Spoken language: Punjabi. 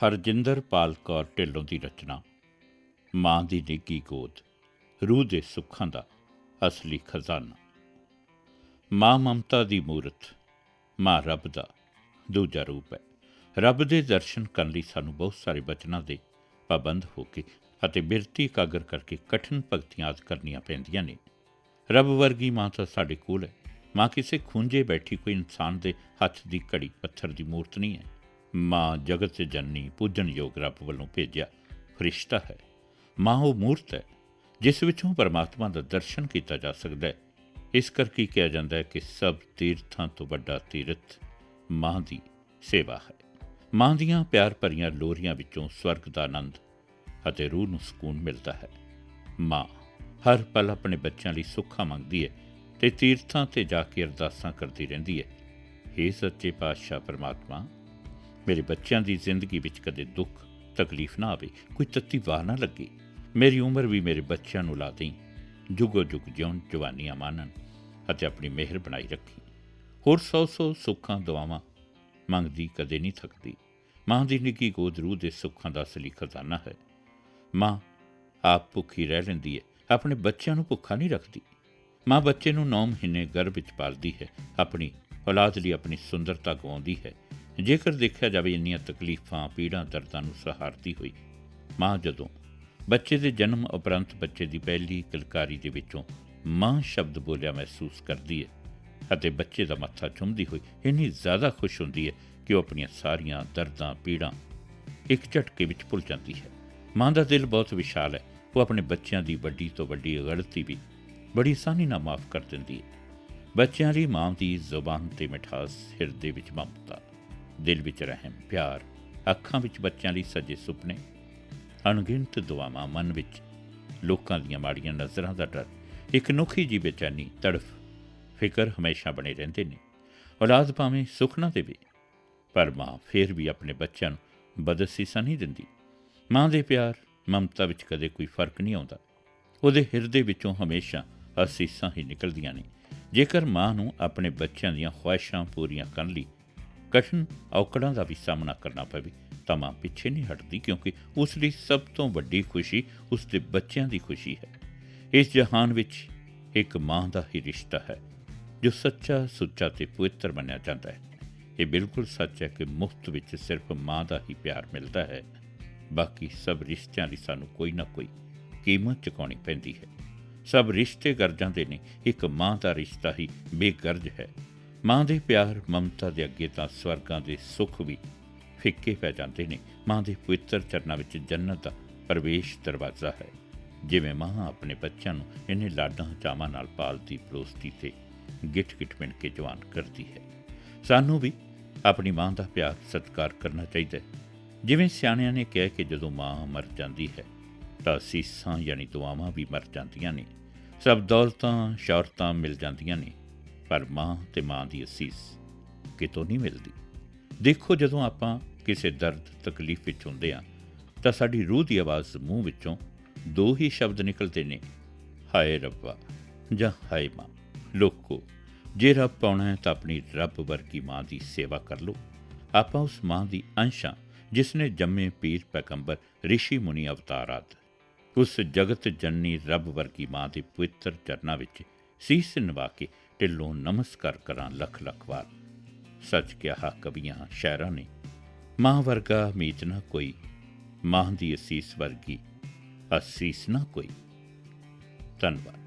ਹਰਜਿੰਦਰ ਪਾਲ ਕੌਰ ਢਿੱਲੋਂ ਦੀ ਰਚਨਾ। ਮਾਂ ਦੀ ਨਿੱਗੀ ਗੋਦ, ਰੂਹ ਦੇ ਸੁੱਖਾਂ ਦਾ ਅਸਲੀ ਖਜ਼ਾਨਾ। ਮਾਂ ਮਮਤਾ ਦੀ ਮੂਰਤ, ਮਾਂ ਰੱਬ ਦਾ ਦੂਜਾ ਰੂਪ ਹੈ। ਰੱਬ ਦੇ ਦਰਸ਼ਨ ਕਰਨ ਲਈ ਸਾਨੂੰ ਬਹੁਤ ਸਾਰੇ ਬਚਨਾਂ ਦੇ ਪਾਬੰਦ ਹੋ ਕੇ ਅਤੇ ਬਿਰਤੀ ਕਾਗਰ ਕਰਕੇ ਕਠਿਨ ਭਗਤੀਆਂ ਆਦ ਕਰਨੀਆਂ ਪੈਂਦੀਆਂ ਨੇ। ਰੱਬ ਵਰਗੀ ਮਾਂ ਤਾਂ ਸਾਡੇ ਕੋਲ ਹੈ। ਮਾਂ ਕਿਸੇ ਖੁੰਝੇ ਬੈਠੀ ਕੋਈ ਇਨਸਾਨ ਦੇ ਹੱਥ ਦੀ ਘੜੀ, ਪੱਥਰ ਦੀ ਮੂਰਤ ਨਹੀਂ ਹੈ। ਮਾਂ ਜਗਤ ਜਨਨੀ ਪੂਜਨ ਯੋਗ ਰੱਬ ਵੱਲੋਂ ਭੇਜਿਆ ਫਰਿਸ਼ਤਾ ਹੈ। ਮਾਂ ਉਹ ਮੂਰਤ ਹੈ, ਜਿਸ ਵਿੱਚੋਂ ਪਰਮਾਤਮਾ ਦਾ ਦਰਸ਼ਨ ਕੀਤਾ ਜਾ ਸਕਦਾ ਹੈ। ਇਸ ਕਰਕੇ ਕਿਹਾ ਜਾਂਦਾ ਹੈ ਕਿ ਸਭ ਤੀਰਥਾਂ ਤੋਂ ਵੱਡਾ ਤੀਰਥ ਮਾਂ ਦੀ ਸੇਵਾ ਹੈ। ਮਾਂ ਦੀਆਂ ਪਿਆਰ ਭਰੀਆਂ ਲੋਰੀਆਂ ਵਿੱਚੋਂ ਸਵਰਗ ਦਾ ਆਨੰਦ ਅਤੇ ਰੂਹ ਨੂੰ ਸਕੂਨ ਮਿਲਦਾ ਹੈ। ਮਾਂ ਹਰ ਪਲ ਆਪਣੇ ਬੱਚਿਆਂ ਲਈ ਸੁੱਖਾਂ ਮੰਗਦੀ ਹੈ ਤੇ ਤੀਰਥਾਂ ਤੇ ਜਾ ਕੇ ਅਰਦਾਸਾਂ ਕਰਦੀ ਰਹਿੰਦੀ ਹੈ। हे ਸੱਚੇ ਪਾਤਸ਼ਾਹ, ਪਰਮਾਤਮਾ ਮੇਰੇ ਬੱਚਿਆਂ ਦੀ ਜ਼ਿੰਦਗੀ ਵਿੱਚ ਕਦੇ ਦੁੱਖ, ਤਕਲੀਫ ਨਾ ਆਵੇ, ਕੋਈ ਤੱਤੀ ਵਾਹ ਨਾ ਲੱਗੇ। ਮੇਰੀ ਉਮਰ ਵੀ ਮੇਰੇ ਬੱਚਿਆਂ ਨੂੰ ਲਾ ਦੇਈ। ਜੁਗੋ ਜੁਗ ਜਿਉਣ, ਜਵਾਨੀਆਂ ਮਾਨਣ ਅਤੇ ਆਪਣੀ ਮਿਹਰ ਬਣਾਈ ਰੱਖੀ। ਹੋਰ ਸੌ ਸੌ ਸੁੱਖਾਂ, ਦੁਆਵਾਂ ਮੰਗਦੀ ਕਦੇ ਨਹੀਂ ਥੱਕਦੀ। ਮਾਂ ਦੀ ਨਿੱਕੀ ਗੋਦ ਰੂਹ ਦੇ ਸੁੱਖਾਂ ਦਾ ਅਸਲੀ ਖਜ਼ਾਨਾ ਹੈ। ਮਾਂ ਆਪ ਭੁੱਖੀ ਰਹਿ ਲੈਂਦੀ ਹੈ, ਆਪਣੇ ਬੱਚਿਆਂ ਨੂੰ ਭੁੱਖਾ ਨਹੀਂ ਰੱਖਦੀ। ਮਾਂ ਬੱਚੇ ਨੂੰ 9 ਮਹੀਨੇ ਗਰਭ ਵਿੱਚ ਪਾਲਦੀ ਹੈ, ਆਪਣੀ ਔਲਾਦ ਲਈ ਆਪਣੀ ਸੁੰਦਰਤਾ ਗਵਾਉਂਦੀ ਹੈ। ਜੇਕਰ ਦੇਖਿਆ ਜਾਵੇ ਇੰਨੀਆਂ ਤਕਲੀਫਾਂ, ਪੀੜਾਂ ਦਰਦਾਂ ਨੂੰ ਸਹਾਰਦੀ ਹੋਈ, ਮਾਂ ਜਦੋਂ ਬੱਚੇ ਦੇ ਜਨਮ ਉਪਰੰਤ ਬੱਚੇ ਦੀ ਪਹਿਲੀ ਕਲਕਾਰੀ ਦੇ ਵਿੱਚੋਂ ਮਾਂ ਸ਼ਬਦ ਬੋਲਿਆ ਮਹਿਸੂਸ ਕਰਦੀ ਹੈ ਅਤੇ ਬੱਚੇ ਦਾ ਮੱਥਾ ਚੁੰਮਦੀ ਹੋਈ, ਇੰਨੀ ਜ਼ਿਆਦਾ ਖੁਸ਼ ਹੁੰਦੀ ਹੈ ਕਿ ਉਹ ਆਪਣੀਆਂ ਸਾਰੀਆਂ ਦਰਦਾਂ, ਪੀੜਾਂ ਇੱਕ ਝਟਕੇ ਵਿੱਚ ਭੁੱਲ ਜਾਂਦੀ ਹੈ। ਮਾਂ ਦਾ ਦਿਲ ਬਹੁਤ ਵਿਸ਼ਾਲ ਹੈ। ਉਹ ਆਪਣੇ ਬੱਚਿਆਂ ਦੀ ਵੱਡੀ ਤੋਂ ਵੱਡੀ ਗਲਤੀ ਵੀ ਬੜੀ ਆਸਾਨੀ ਨਾਲ ਮਾਫ ਕਰ ਦਿੰਦੀ ਹੈ ਬੱਚਿਆਂ ਲਈ ਮਾਂ ਦੀ ਜ਼ੁਬਾਨ ਤੇ ਮਿਠਾਸ ਹਿਰਦੇ ਵਿੱਚ ਮਮਤਾ ਦਿਲ ਵਿੱਚ ਰਹਿਮ, ਪਿਆਰ, ਅੱਖਾਂ ਵਿੱਚ ਬੱਚਿਆਂ ਲਈ ਸਜੇ ਸੁਪਨੇ, ਅਣਗਿਣਤ ਦੁਆਵਾਂ ਮਨ ਵਿੱਚ ਲੋਕਾਂ ਦੀਆਂ ਮਾੜੀਆਂ ਨਜ਼ਰਾਂ ਦਾ ਡਰ, ਇੱਕ ਨੁਖੀ ਜੀ ਬੇਚੈਨੀ, ਤੜਫ, ਫਿਕਰ ਹਮੇਸ਼ਾ ਬਣੇ ਰਹਿੰਦੇ ਨੇ। ਔਲਾਦ ਭਾਵੇਂ ਸੁੱਖ ਨਾ ਦੇਵੇ, ਪਰ ਮਾਂ ਫੇਰ ਵੀ ਆਪਣੇ ਬੱਚਿਆਂ ਨੂੰ ਬਦਸੀਸਾ ਨਹੀਂ ਦਿੰਦੀ। ਮਾਂ ਦੇ ਪਿਆਰ, ਮਮਤਾ ਵਿੱਚ ਕਦੇ ਕੋਈ ਫ਼ਰਕ ਨਹੀਂ ਆਉਂਦਾ। ਉਹਦੇ ਹਿਰਦੇ ਵਿੱਚੋਂ ਹਮੇਸ਼ਾ ਅਸੀਸਾਂ ਹੀ ਨਿਕਲਦੀਆਂ ਨੇ। ਜੇਕਰ ਮਾਂ ਨੂੰ ਆਪਣੇ ਬੱਚਿਆਂ ਦੀਆਂ ਖੁਆਇਸ਼ਾਂ ਪੂਰੀਆਂ ਕਰਨ ਲਈ ਕਠਿਨ ਔਕੜਾਂ ਦਾ ਵੀ ਸਾਹਮਣਾ ਕਰਨਾ ਪਵੇ, ਤਾਂ ਮਾਂ ਪਿੱਛੇ ਨਹੀਂ ਹਟਦੀ ਕਿਉਂਕਿ ਉਸ ਲਈ ਸਭ ਤੋਂ ਵੱਡੀ ਖੁਸ਼ੀ ਉਸ ਦੇ ਬੱਚਿਆਂ ਦੀ ਖੁਸ਼ੀ ਹੈ। ਇਸ ਜਹਾਨ ਵਿੱਚ ਇੱਕ ਮਾਂ ਦਾ ਹੀ ਰਿਸ਼ਤਾ ਹੈ, ਜੋ ਸੱਚਾ ਸੁੱਚਾ ਤੇ ਪਵਿੱਤਰ ਮੰਨਿਆ ਜਾਂਦਾ ਹੈ। ਇਹ ਬਿਲਕੁਲ ਸੱਚ ਹੈ ਕਿ ਮੁਫਤ ਵਿੱਚ ਸਿਰਫ ਮਾਂ ਦਾ ਹੀ ਪਿਆਰ ਮਿਲਦਾ ਹੈ। ਬਾਕੀ ਸਭ ਰਿਸ਼ਤਿਆਂ ਦੀ ਸਾਨੂੰ ਕੋਈ ਨਾ ਕੋਈ ਕੀਮਤ ਚੁਕਾਉਣੀ ਪੈਂਦੀ ਹੈ। ਸਭ ਰਿਸ਼ਤੇ ਗਰਜਾਂ ਦੇ ਨੇ ਇੱਕ ਮਾਂ ਦਾ ਰਿਸ਼ਤਾ ਹੀ ਬੇਗਰਜ ਹੈ। ਮਾਂ ਦੇ ਪਿਆਰ ਮਮਤਾ ਦੇ ਅੱਗੇ ਤਾਂ ਸਵਰਗਾਂ ਦੇ ਸੁੱਖ ਵੀ ਫਿੱਕੇ ਪੈ ਜਾਂਦੇ ਨੇ। ਮਾਂ ਦੇ ਪਵਿੱਤਰ ਚਰਨਾਂ ਵਿੱਚ ਜੰਨਤ ਦਾ ਪ੍ਰਵੇਸ਼ ਦਰਵਾਜ਼ਾ ਹੈ। ਜਿਵੇਂ ਮਾਂ ਆਪਣੇ ਬੱਚਿਆਂ ਨੂੰ ਇਹਨੇ ਲਾਡਾਂ ਚਾਵਾਂ ਨਾਲ ਪਾਲਦੀ ਪਲੋਸਦੀ ਤੇ ਗਿੱਟ ਗਿੱਟ ਮਿਣ ਕੇ ਜਵਾਨ ਕਰਦੀ ਹੈ। ਸਾਨੂੰ ਵੀ ਆਪਣੀ ਮਾਂ ਦਾ ਪਿਆਰ, ਸਤਿਕਾਰ ਕਰਨਾ ਚਾਹੀਦਾ ਹੈ। ਜਿਵੇਂ ਸਿਆਣਿਆਂ ਨੇ ਕਿਹਾ ਕਿ ਜਦੋਂ ਮਾਂ ਮਰ ਜਾਂਦੀ ਹੈ, ਤਾਂ ਸੀਸਾਂ ਯਾਨੀ ਦੁਆਵਾਂ ਵੀ ਮਰ ਜਾਂਦੀਆਂ ਨੇ। ਸਭ ਦੌਲਤਾਂ, ਸ਼ੌਹਰਤਾਂ ਮਿਲ ਜਾਂਦੀਆਂ ਨੇ। ਪਰ ਮਾਂ ਤੇ ਮਾਂ ਦੀ ਅਸੀਸ ਕਿਤੋਂ ਨਹੀਂ ਮਿਲਦੀ। ਦੇਖੋ ਜਦੋਂ ਆਪਾਂ ਕਿਸੇ ਦਰਦ, ਤਕਲੀਫ ਵਿੱਚ ਹੁੰਦੇ ਆ ਤਾਂ ਸਾਡੀ ਰੂਹ ਦੀ ਆਵਾਜ਼ ਮੂੰਹ ਵਿੱਚੋਂ ਦੋ ਹੀ ਸ਼ਬਦ ਨਿਕਲਦੇ ਨੇ, ਹਾਏ ਰੱਬਾ ਜਾਂ ਹਾਏ ਮਾਂ। ਲੋਕੋ, ਜੇ ਰੱਬ ਪਾਉਣਾ ਹੈ ਤਾਂ ਆਪਣੀ ਰੱਬ ਵਰਗੀ ਮਾਂ ਦੀ ਸੇਵਾ ਕਰ ਲਓ। ਆਪਾਂ ਉਸ ਮਾਂ ਦੀ ਅੰਸ਼ਾਂ ਜਿਸ ਨੇ ਜੰਮੇ ਪੀਰ ਪੈਗੰਬਰ ઋષਿ ਮੁਨੀ ਅਵਤਾਰ ਅਵਤਾਰਾਤ ਉਸ ਜਗਤ ਜਨਨੀ ਰੱਬ ਵਰਗੀ ਮਾਂ ਦੇ ਪਵਿੱਤਰ ਚਰਨਾਂ ਵਿੱਚ ਸੀਸ ਨਿਵਾ ਕੇ ਢਿੱਲੋਂ ਨਮਸਕਾਰ ਕਰਾਂ ਲੱਖ ਲੱਖ ਵਾਰ। ਸੱਚ ਕਿਹਾ ਕਵੀਆਂ ਸ਼ਾਇਰਾਂ ਨੇ, ਮਾਂ ਵਰਗਾ ਮੀਤ ਨਾ ਕੋਈ, ਮਾਂ ਦੀ ਅਸੀਸ ਵਰਗੀ ਅਸੀਸ ਨਾ ਕੋਈ। ਧੰਨਵਾਦ।